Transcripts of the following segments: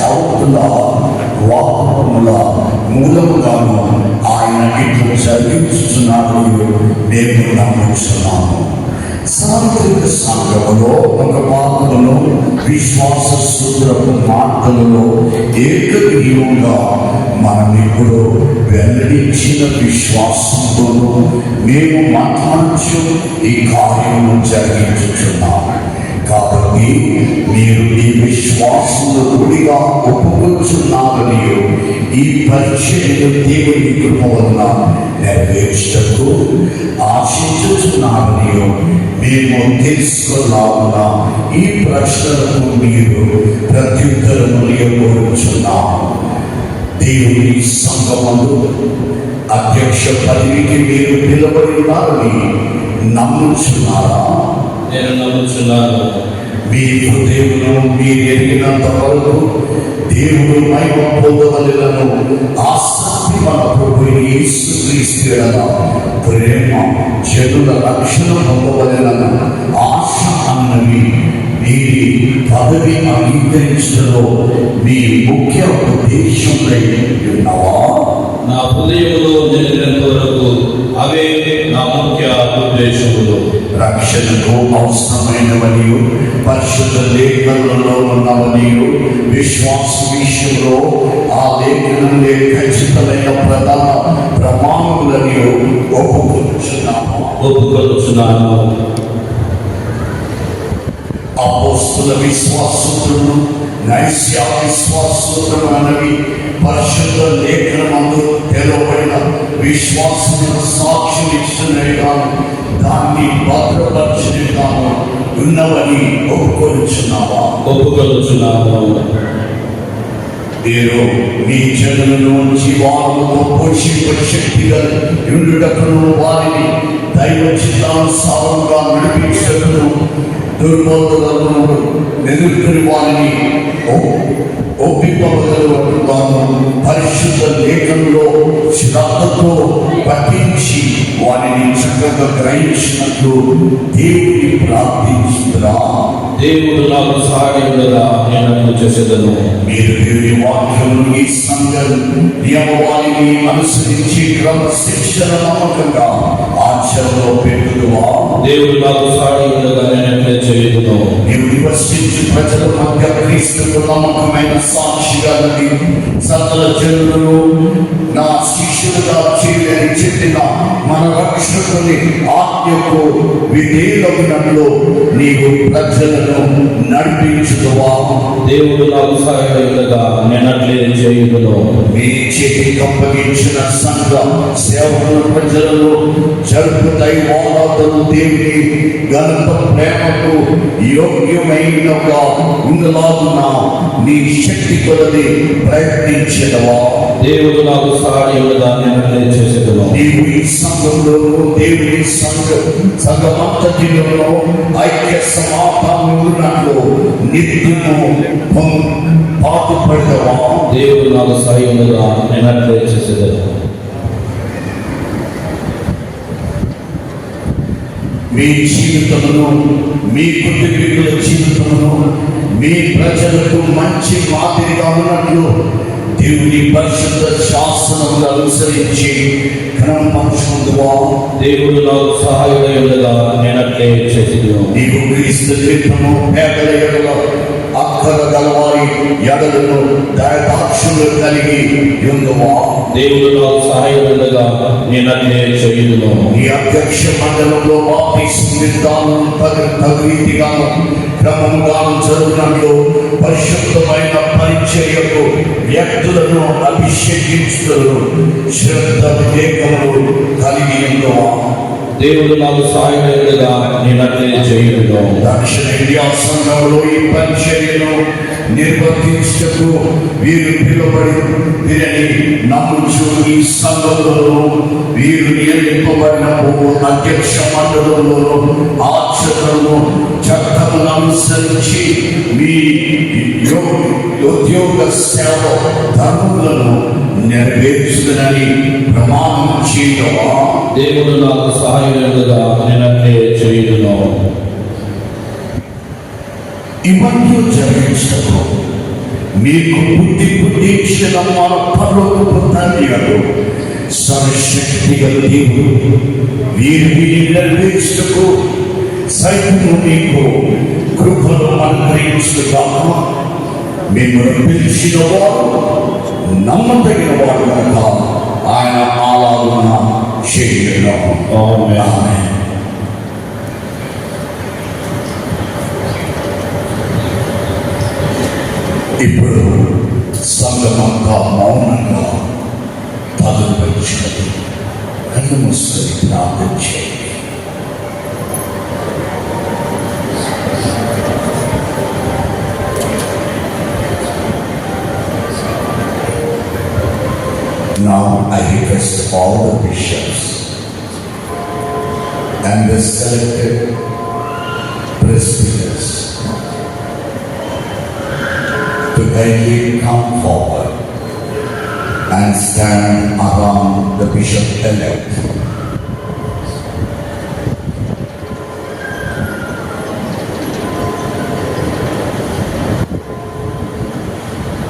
సేవకుల వాహనముల మూలముగాను ఆయన ఇట్లు జరిగించుతున్నాడు మేము నమ్ముతున్నాము సాంత్రిక సంఘములో ఒక భాగములో విశ్వాస సూత్రపు మార్గములో ఏకగ్రీవంగా మనం ఇప్పుడు వెల్లడించిన విశ్వాసంతోనూ మేము మాట్లాడుచు ఈ కార్యము జరిగించుతున్నాము కాబట్టి మీరు ఈ విశ్వాసంలో గుడిగా ఒప్పుకొచ్చున్నారని ఈ పరిచయలు దేవుని కృప వలన నెరవేర్చకు ఆశించుచున్నారని మేము తెలుసుకున్నామున. ఈ ప్రశ్నలకు మీరు ప్రత్యుత్తరము ఇవ్వబోచున్నాము దేవుని సంగమంలో అధ్యక్ష పదవికి మీరు నిలబడి ఉన్నారని నమ్ముచున్నారా? నేను నమ్ముచున్నాను మీ హృదయంలో మీరు ఎరిగినంత వరకు దేవుడు మహిమ పొందవలను ఆసక్తి మన ప్రభు యేసుక్రీస్తు ఎడల ప్రేమ చెడుల రక్షణ పొందవలన ఆశ అన్నవి మీరు పదవి అంగీకరించడంలో మీ ముఖ్య ఉద్దేశంపై ఉన్నవా? నా హృదయంలో నిలిపినంత రక్షణకు అవసరమైనవనియు పరిశుద్ధ లేఖనంలో ఉన్నవనియు విశ్వాస విషయంలో ఆ లేఖనంలో ఖచ్చితమైన ప్రధాన ప్రమాణములనియు ఒప్పుకొచ్చున్నాము ఒప్పుకొచ్చున్నాను అపోస్తుల విశ్వాసములను నైస్య విశ్వాసములను అనేవి పరిశుద్ధ లేఖనమందు తెలవబడిన విశ్వాసముల సాక్ష్యం ఇచ్చినవిగాను దాన్ని భద్రపరిచినవిగాను ఉన్నవని ఒప్పుకొచ్చున్నావా ఒప్పుకొచ్చున్నాను మీరు మీ జనులను జీవాలను పోషింప శక్తిగా ఉండుటకును వారిని దైవ చిత్తానుసారంగా నడిపించటను దుర్బోధలను ఎదుర్కొని వారిని ఒప్పిపగలుగుతాను పరిశుద్ధ లేఖంలో శ్రద్ధతో పఠించి వారిని చక్కగా గ్రహించినట్లు దేవుని ప్రార్థించురా దేవుడు నాకు సహాయముగా నేను చేసేదను. మీరు దేవుని వాక్యమును ఈ సంఘం నియమవాణిని అనుసరించి క్రమశిక్షణ నమ్మకంగా ఆచరణలో పెట్టుదువా? దేవుడు నాకు సహాయముగా నేను చేయుదును. నీవు నివసించి ప్రజల మధ్య క్రీస్తుకు నమ్మకమైన సాక్షిగా నడి సకల జనులు నా శిష్యులుగా చేయని చెప్పిన మన రక్షకుని ఆజ్ఞకు విధేయులగినట్లు నీవు ప్రజలను నడిపించుదువా దేవుడు నాకు సహాయముగా నేనట్లే అట్లే చేయుదును మీ చేతి అప్పగించిన సంఘ సేవకుల ప్రజలను జరుపు దేవుని గణప ప్రేమకు యోగ్యమైనగా ఉండలాగున నీ శక్తి కొలది ప్రయత్నించదవా? దేవుడు నాకు సహాయముగా నేను అట్లే చేసేదను నీవు ఈ సంఘంలో దేవుని సంఘ సంఘమంతటిలో ఐక్య సమాధానం ఉన్నట్లు నిత్యము పాటుపడదవా దేవుడు నాకు సహాయముగా నేను అట్లే మీ జీవితమును మీ కుటుంబీకుల జీవితమును మీ ప్రజలకు మంచి మాదిరిగా ఉన్నట్లు దేవుని పరిశుద్ధ శాసనములు అనుసరించి క్రమపరచుకుందువా దేవుడు నాకు సహాయముగా నేను అట్లే చేసేదను నీవు క్రీస్తు క్రితము పేదల అక్కర గలవారి ఎడలను దయదాక్షులు కలిగి ఉందువా దేవుడు నాకు సహాయముగా నేను అట్లే చేయుదును. ఈ అధ్యక్ష మండలంలో బాప్తిస్మితాను తగిరీతిగాను క్రమంగాను జరుగునట్లు పరిశుద్ధమైన పరిచర్యకు వ్యక్తులను అభిషేకించుటను శ్రద్ధ వివేకములు కలిగి ఉందవా దేవుడు నాకు సహాయముగా నేను అట్లే చేయడం దక్షిణ ఇండియా సంఘంలో ఈ పరిచర్యను నిర్వర్తించటకు వీరు పిలువబడి వీరని నమ్ముచు ఈ సంఘంలో వీరు నియమింపబడిన అధ్యక్ష మండలంలో ఆచరణను చట్టమును అనుసరించి మీ ఉద్యోగ సేవ ధర్మములను నెరవేర్చుదని ప్రమాణం చేయవా దేవుడు నాకు సహాయం నేను అట్లే ఇవన్నీ జరిగించటకు మీకు బుద్ధి బుద్ధి పర్లోకపు తండ్రి గారు సర్వశక్తి గల దేవుడు. వీరు వీరిని నెరవేర్చుటకు సైతము మీకు కృపను అనుగ్రహించుగాక మిమ్మల్ని పిలిచిన వారు నమ్మదగిన వాడు కనుక ఆయన ఆలాదన చేయడం ఇప్పుడు సంగమంగా మౌనంగా తదుపరి కళ్ళు మూసుకొని ప్రార్థన చేయండి Now I request all the bishops and the selected Let him come forward and stand around the bishop elect.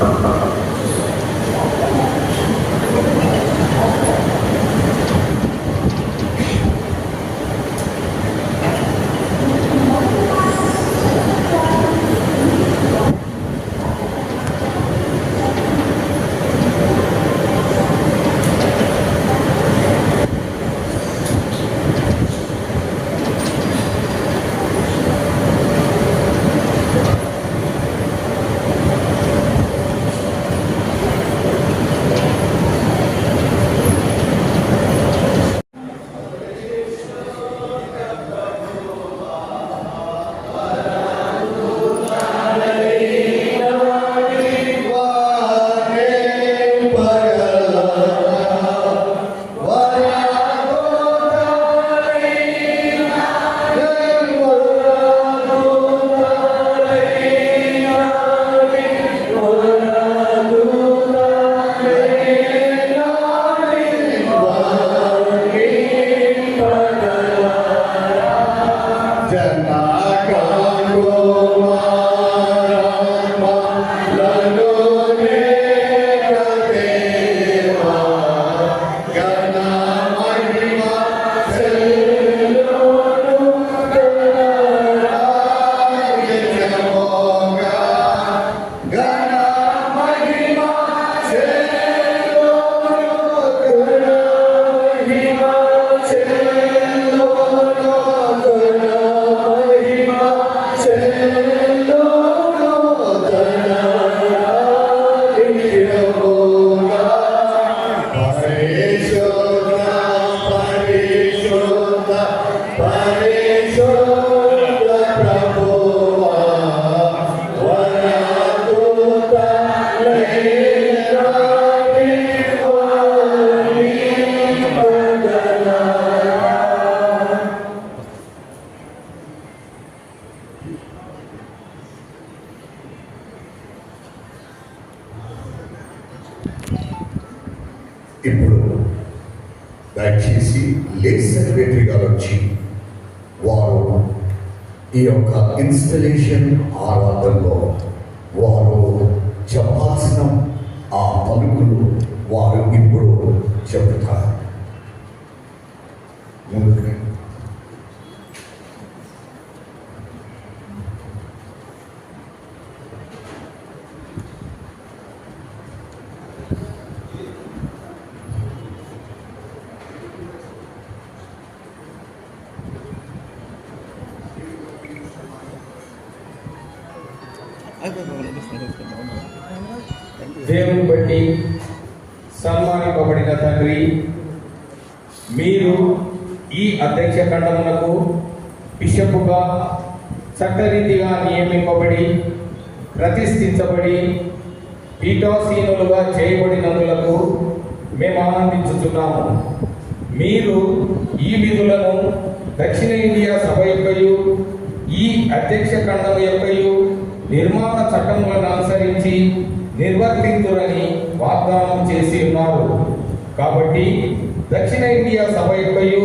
Thank వారు ఇప్పుడు చెబుతారు. అధ్యక్ష ఖండమునకు బిషపుగా చట్టరీతిగా నియమింపబడి ప్రతిష్ఠించబడి పీఠాసీనులుగా చేయబడినందులకు మేము ఆనందించుతున్నాము మీరు ఈ విధులను దక్షిణ ఇండియా సభ యొక్కయు ఈ అధ్యక్ష ఖండం యొక్కయు నిర్మాణ చట్టములను అనుసరించి నిర్వర్తించురని వాగ్దానం చేసి ఉన్నారు. కాబట్టి దక్షిణ ఇండియా సభ యొక్కయు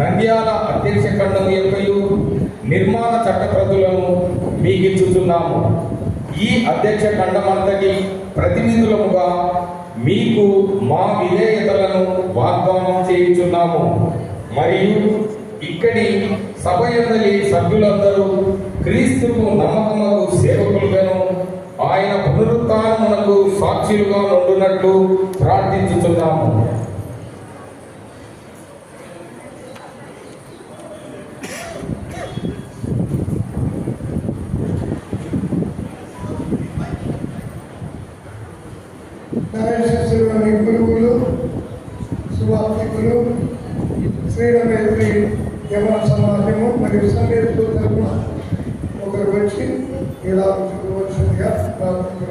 నంద్యాల అధ్యక్ష ఖండం యొక్కయు నిర్మాణ చట్టప్రతులను మీకు ఇచ్చుతున్నాము ఈ అధ్యక్ష ఖండమంతటి ప్రతినిధులముగా మీకు మా విధేయతలను వాగ్దానం చేయుచున్నాము. మరియు ఇక్కడి సభ ఎందలి సభ్యులందరూ క్రీస్తుకు నమ్మకములకు సేవకులుగాను ఆయన పునరుత్నమునకు సాక్షులుగా ఉండునట్లు ప్రార్థించుచున్నాము. శ్రీరమేశ్వరి సమాజము మరియు సందేశం తరఫున ఒకరు వచ్చి ఇలా వచ్చిందిగా ప్రార్థన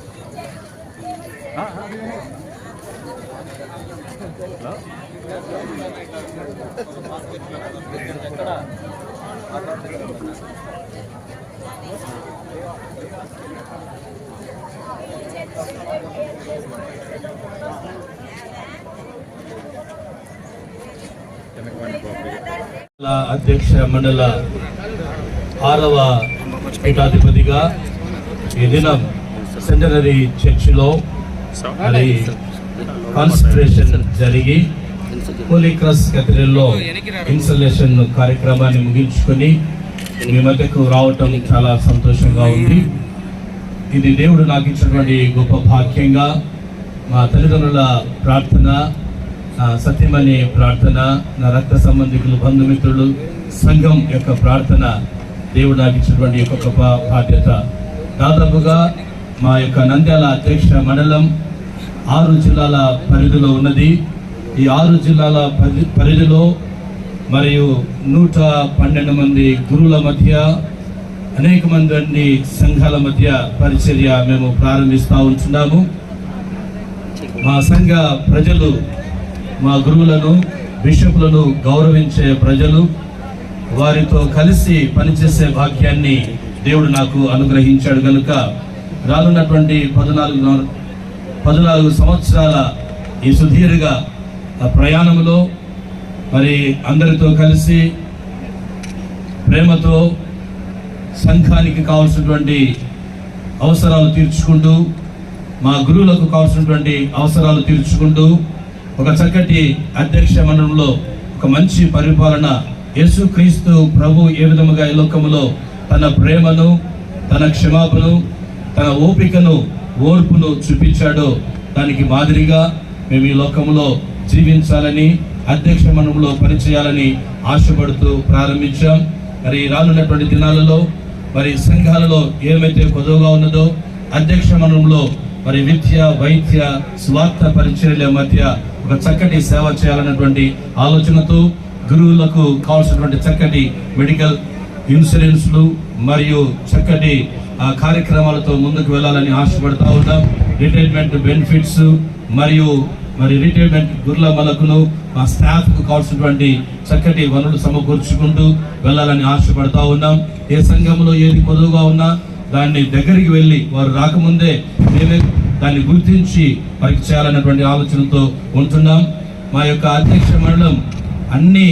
అధ్యక్ష మండల ఆరవ పీఠాధిపతిగా ఈ దినం సెంటనరీ చర్చిలో మరి కాన్సన్ట్రేషన్ జరిగి హోలీ క్రాస్ కథలలో ఇన్స్టలేషన్ కార్యక్రమాన్ని ముగించుకొని మీ మధ్యకు రావటం చాలా సంతోషంగా ఉంది. ఇది దేవుడు నాకు ఇచ్చినటువంటి గొప్ప భాగ్యంగా మా తల్లిదండ్రుల ప్రార్థన సత్యమని ప్రార్థన నా రక్త సంబంధికులు బంధుమిత్రులు సంఘం యొక్క ప్రార్థన దేవుడు నాకు ఇచ్చినటువంటి యొక్క గొప్ప బాధ్యత. దాదాపుగా మా యొక్క నంద్యాల అధ్యక్ష మండలం ఆరు జిల్లాల పరిధిలో ఉన్నది. ఈ ఆరు జిల్లాల పరి పరిధిలో మరియు నూట పన్నెండు మంది గురువుల మధ్య అనేక మంది సంఘాల మధ్య పరిచర్య మేము ప్రారంభిస్తూ ఉంటున్నాము. మా సంఘ ప్రజలు మా గురువులను బిషపులను గౌరవించే ప్రజలు వారితో కలిసి పనిచేసే భాగ్యాన్ని దేవుడు నాకు అనుగ్రహించాడు కనుక రానున్నటువంటి పద్నాలుగు పద్నాలుగు సంవత్సరాల ఈ సుదీర్ఘ ప్రయాణంలో మరి అందరితో కలిసి ప్రేమతో సంఘానికి కావాల్సినటువంటి అవసరాలు తీర్చుకుంటూ మా గురువులకు కావాల్సినటువంటి అవసరాలు తీర్చుకుంటూ ఒక చక్కటి అధ్యక్ష మండలంలో ఒక మంచి పరిపాలన యేసుక్రీస్తు ప్రభు ఏ విధముగా ఈ లోకములో తన ప్రేమను తన క్షమాపణను తన ఓపికను ఓర్పును చూపించాడో దానికి మాదిరిగా మేము ఈ లోకంలో జీవించాలని అధ్యక్ష మనంలో పనిచేయాలని ఆశపడుతూ ప్రారంభించాం. మరి రానున్నటువంటి దినాలలో మరి సంఘాలలో ఏమైతే కొదవగా ఉన్నదో అధ్యక్ష మనంలో మరి విద్య వైద్య స్వార్థ పరిచర్ల మధ్య ఒక చక్కటి సేవ చేయాలన్నటువంటి ఆలోచనతో గురువులకు కావాల్సినటువంటి చక్కటి మెడికల్ ఇన్సూరెన్స్లు మరియు చక్కటి కార్యక్రమాలతో ముందుకు వెళ్ళాలని ఆశపడతా ఉన్నాం. రిటైర్మెంట్ బెనిఫిట్స్ మరియు మరి రిటైర్మెంట్ గుర్ల మలకును మా స్టాఫ్కు కావాల్సినటువంటి చక్కటి వనరులు సమకూర్చుకుంటూ వెళ్ళాలని ఆశపడతా ఉన్నాం. ఏ సంఘంలో ఏది పొదువుగా ఉన్నా దాన్ని దగ్గరికి వెళ్ళి వారు రాకముందే మేమే దాన్ని గుర్తించి వారికి చేయాలన్నటువంటి ఆలోచనతో ఉంటున్నాం. మా యొక్క అధ్యక్ష మండలం అన్ని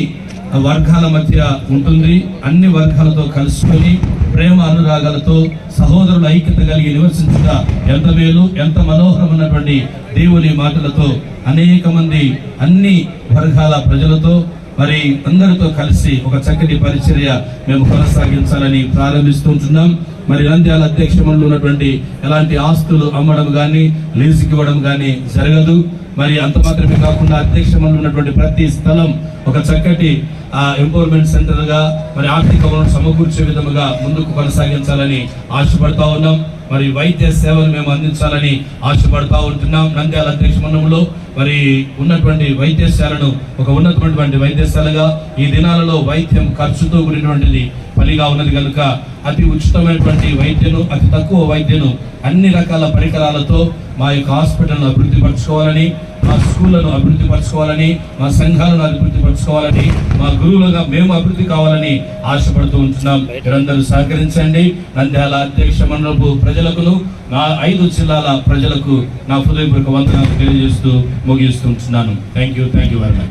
వర్గాల మధ్య ఉంటుంది. అన్ని వర్గాలతో కలుసుకొని ప్రేమ అనురాగాలతో సహోదరుల ఐక్యత కలిగి నివసించుట ఎంత మేలు ఎంత మనోహరమైనటువంటి దేవుని మాటలతో అనేక మంది అన్ని వర్గాల ప్రజలతో మరి అందరితో కలిసి ఒక చక్కటి పరిచర్య మేము కొనసాగించాలని ప్రారంభిస్తుంటున్నాం మరి నంద్యాల అధ్యక్ష మండలి ఉన్నటువంటి ఎలాంటి ఆస్తులు అమ్మడం కానీ లీజుకి ఇవ్వడం కానీ జరగదు. మరి అంత మాత్రమే కాకుండా అధ్యక్ష ఉన్నటువంటి ప్రతి స్థలం ఒక చక్కటి ఎంపవర్మెంట్ సెంటర్గా మరి ఆర్థిక వనరులు సమకూర్చే విధముగా ముందుకు కొనసాగించాలని ఆశపడతా ఉన్నాం. మరి వైద్య సేవలు మేము అందించాలని ఆశపడతా ఉంటున్నాం. నంద్యాల అధ్యక్ష మండలంలో మరి ఉన్నటువంటి వైద్యశాలను ఒక ఉన్నతమైనటువంటి వైద్యశాలగా ఈ దినాలలో వైద్యం ఖర్చుతో కూడినటువంటిది పనిగా ఉన్నది కనుక అతి ఉచితమైనటువంటి వైద్యను అతి తక్కువ వైద్యను అన్ని రకాల పరికరాలతో మా యొక్క హాస్పిటల్ను అభివృద్ధి పరచుకోవాలని స్కూళ్ళను అభివృద్ధి పరచుకోవాలని మా సంఘాలను అభివృద్ధి పరచుకోవాలని మా గురువులుగా మేము అభివృద్ధి కావాలని ఆశపడుతూ ఉంటున్నాం. మీరందరూ సహకరించండి. నంద్యాల అధ్యక్ష మండలపు ప్రజలకును నా ఐదు జిల్లాల ప్రజలకు నా హృదయపూర్వక వందనాలు తెలియజేస్తూ ముగిస్తుంటున్నాను thank you thank you very much